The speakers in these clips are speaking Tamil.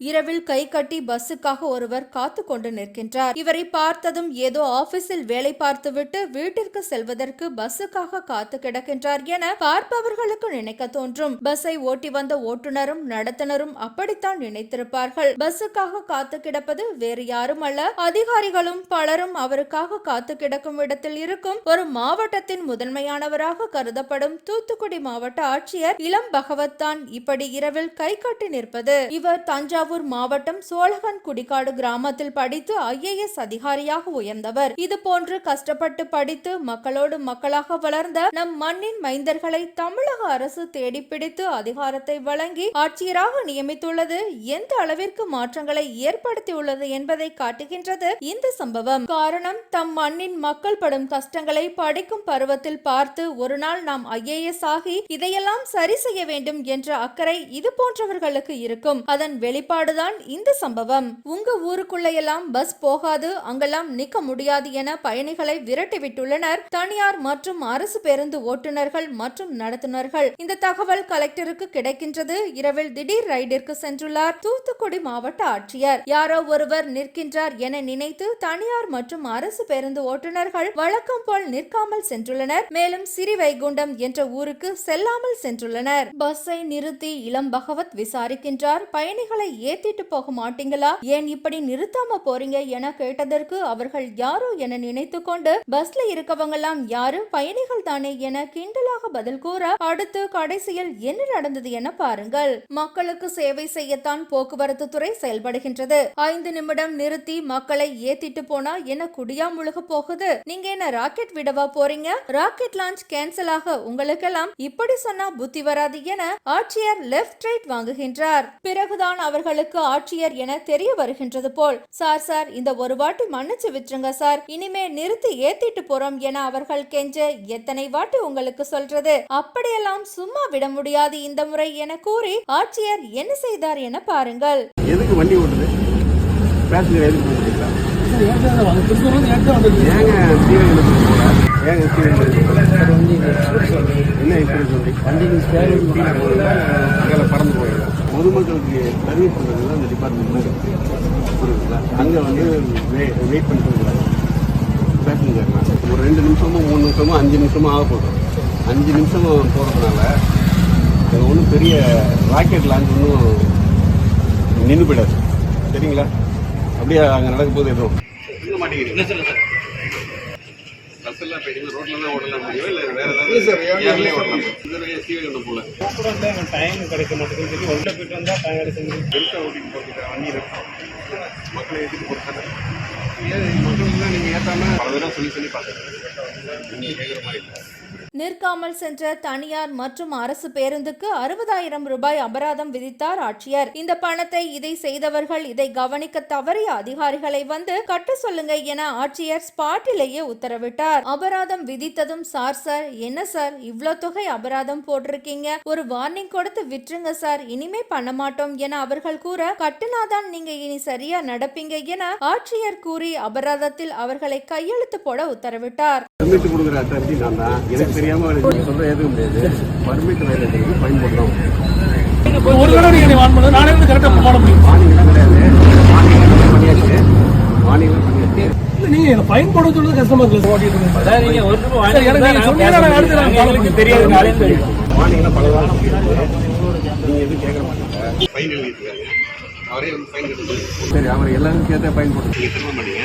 இரவில் கை கட்டி பஸ்ஸுக்காக ஒருவர் காத்து கொண்டு நிற்கின்றார். இவரை பார்த்ததும் ஏதோ ஆபீஸில் வேலை பார்த்துவிட்டு வீட்டிற்கு செல்வதற்கு பஸ்ஸுக்காக காத்து கிடக்கின்றார் என பார்ப்பவர்களுக்கு நினைக்க தோன்றும். பஸ்ஸை ஓட்டி வந்த ஓட்டுநரும் நடத்துனரும் அப்படித்தான் நினைத்திருப்பார்கள். பஸ்ஸுக்காக காத்து கிடப்பது வேறு யாரும் அல்ல அதிகாரிகளும் பலரும் அவருக்காக காத்து கிடக்கும் இடத்தில் இருக்கும் ஒரு மாவட்டத்தின் முதன்மையானவராக கருதப்படும் தூத்துக்குடி மாவட்ட ஆட்சியர் இளம் பகவத் தான் இப்படி இரவில் கை கட்டி நிற்பது. இவர் தஞ்சாவூர் தஞ்சாவூர் மாவட்டம் சோழகன் குடிக்காடு கிராமத்தில் படித்து ஐஏஎஸ் அதிகாரியாக உயர்ந்தவர். இது போன்று கஷ்டப்பட்டு படித்து மக்களோடு மக்களாக வளர்ந்த நம் மண்ணின் மைந்தர்களை தமிழக அரசு தேடி பிடித்து அதிகாரத்தை வழங்கி ஆட்சியராக நியமித்துள்ளது. எந்த அளவிற்கு மாற்றங்களை ஏற்படுத்தியுள்ளது என்பதை காட்டுகின்றது இந்த சம்பவம். காரணம் தம் மண்ணின் மக்கள் படும் கஷ்டங்களை படிக்கும் பருவத்தில் பார்த்து ஒரு நாள் நாம் ஐஏஎஸ் ஆகி இதையெல்லாம் சரி செய்ய வேண்டும் என்ற அக்கறை இது போன்றவர்களுக்கு இருக்கும். அதன் வெளிப்பாடு வெளிப்பாடுதான் இந்த சம்பவம். உங்க ஊருக்குள்ளையெல்லாம் பஸ் போகாது அங்கெல்லாம் நிக்க முடியாது என பயணிகளை விரட்டிவிட்டுள்ளனர். தனியார் மற்றும் அரசு பேருந்து ஓட்டுநர்கள் மற்றும் நடத்துனர்கள். இந்த தகவல் கலெக்டருக்கு கிடைக்கின்றது. இரவில் திடீர் ரைடிற்கு சென்றுள்ளார் தூத்துக்குடி மாவட்ட ஆட்சியர். யாரோ ஒருவர் நிற்கின்றார் என நினைத்து தனியார் மற்றும் அரசு பேருந்து ஓட்டுநர்கள் வழக்கம் போல் நிற்காமல் சென்றுள்ளனர். மேலும் சிறிவைகுண்டம் என்ற ஊருக்கு செல்லாமல் சென்றுள்ளனர். பஸ்ஸை நிறுத்தி இளம் பகவத் விசாரிக்கின்றார். பயணிகளை ஏத்திட்டு போக மாட்டீங்களா? ஏன் இப்படி நிறுத்தாம போறீங்க என கேட்டதற்கு அவர்கள் யாரோ என நினைத்து கொண்டு பஸ்ல இருக்கவங்கெல்லாம் யாரு? பயணிகள் தானே என கிண்டல் கிண்டலாக பதில் கூற அடுத்து கடைசியில் என்ன நடந்தது என பாருங்கள். மக்களுக்கு சேவை செய்யத்தான் போக்குவரத்து துறை செயல்படுகின்றது. ஐந்து நிமிடம் நிறுத்தி மக்களை ஏத்திட்டு போனா என்ன குடியா முழுக போகுது? நீங்க என்ன ராக்கெட் விடவா போறீங்க? ராக்கெட் லான்ச் கேன்சல் ஆக உங்களுக்கெல்லாம் இப்படி சொன்னா புத்தி வராது என ஆட்சியர் லெப்ட் ரைட் வாங்குகின்றார். பிறகுதான் அவர்களுக்கு ஆட்சியர் என தெரிய வருகின்றது போல். சார் சார் இந்த ஒரு வாட்டி மன்னிச்சு விட்டுருங்க சார். இனிமே நிறுத்தி ஏத்திட்டு போறோம் என அவர்கள் கெஞ்ச எத்தனை வாட்டி உங்களுக்கு சொல்ற சொல்றது அப்படியெல்லாம் சும்மா விட முடியாது இந்த முறை என கூறி ஆட்சியர் என்ன செய்தார் என பாருங்கள். எதுக்கு வண்டி ஓட்டுது? பேசஞ்சர் எதுக்கு போகிறீங்களா என்ன வண்டி வண்டிக்கு பறந்து பொதுமக்களுக்கு சர்வீஸ் பண்ணுறது தான் டிபார்ட்மெண்ட் புரியுதுங்களா அங்கே வந்து வெயிட் பண்ணிட்டு ஒரு ரெண்டு நிமிஷமோ மூணு நிமிஷமோ அஞ்சு நிமிஷமோ ஆக போதும் அஞ்சு நிமிஷம் போகிறதுனால அங்கே ஒன்றும் பெரிய ராக்கெட் லான்ச் ஒன்றும் நின்று போயிடாது. சரிங்களா? அப்படியே அங்கே நடக்கும் போது எதுவும் தூங்க மாட்டேங்கிறீங்க பஸ் எல்லாம் போயிட்டு ரோட்ல தான் ஓடலாம் முடியும்? இல்லை வேற ஏதாவது ஏர்லயே ஓடலாம்? இதுல ஸ்ரீவைகுண்டம் போல டைம் கிடைக்க மாட்டேங்குது சொல்லி உள்ள போயிட்டு வந்தா டைம் கிடைக்கும் பெருசா ஓட்டிட்டு போகிறதுக்கு வண்டி இருக்கு. மக்களை ஏற்றிட்டு போகிறாங்க ஏன் மக்களுக்குலாம் நீங்கள் ஏற்றாம பல தடவை சொல்லி சொல்லி பார்த்துருக்கேன் நீங்கள் கேட்குற மாதிரி இல்லை. நிற்காமல் சென்ற தனியார் மற்றும் அரசு பேருந்துக்கு அறுபதாயிரம் ரூபாய் அபராதம் விதித்தார் ஆட்சியர். இந்த பணத்தை இதை செய்தவர்கள் இதை கவனிக்க தவறிய அதிகாரிகளை வந்து கட்ட சொல்லுங்க என ஆட்சியர் ஸ்பாட்டிலேயே உத்தரவிட்டார். அபராதம் விதித்ததும் சார் சார் என்ன சார்? இவ்வளோ தொகை அபராதம் போட்டிருக்கீங்க. ஒரு வார்னிங் கொடுத்து விட்டுருங்க சார். இனிமே பண்ண மாட்டோம் என அவர்கள் கூற கட்டுனாதான் நீங்க இனி சரியா நடப்பீங்க என ஆட்சியர் கூறி அபராதத்தில் அவர்களை கையெழுத்து போட உத்தரவிட்டார். தெரியாம சொல்ற ஏதுக்க முடியாது பர்மிட் போடுறோம் ஒரு தடவை நீங்க வான் நானே வந்து கரெக்டாக போட முடியும். மார்னிங்லாம் கிடையாது. மார்னிங்லாம் பண்ணியாச்சு. நீங்க எனக்கு ஃபைன் போட சொல்றது கஷ்டமா இருக்கு ஓட்டிட்டு இருக்கீங்க. நீங்க follow பண்ணிக்கிறேன். மார்னிங்லாம் பல நீங்க எதுவும் கேட்க மாட்டீங்க. ஃபைன் எழுதிருக்காங்க அவரே வந்து ஃபைன் கட்டுறது சரி அவர் எல்லாருக்கும் சேர்த்தா ஃபைன் போட்டு திரும்ப மாட்டீங்க.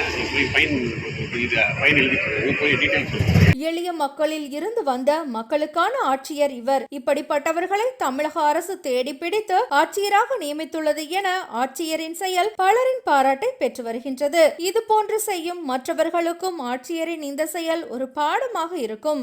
எளிய மக்களில் இருந்து வந்த மக்களுக்கான ஆட்சியர் இவர். இப்படிப்பட்டவர்களை தமிழக அரசு தேடி பிடித்து ஆட்சியராக நியமித்துள்ளது என ஆட்சியரின் செயல் பலரின் பாராட்டை பெற்று வருகின்றது. இது போன்று செய்யும் மற்றவர்களுக்கும் ஆட்சியரின் இந்த செயல் ஒரு பாடமாக இருக்கும்.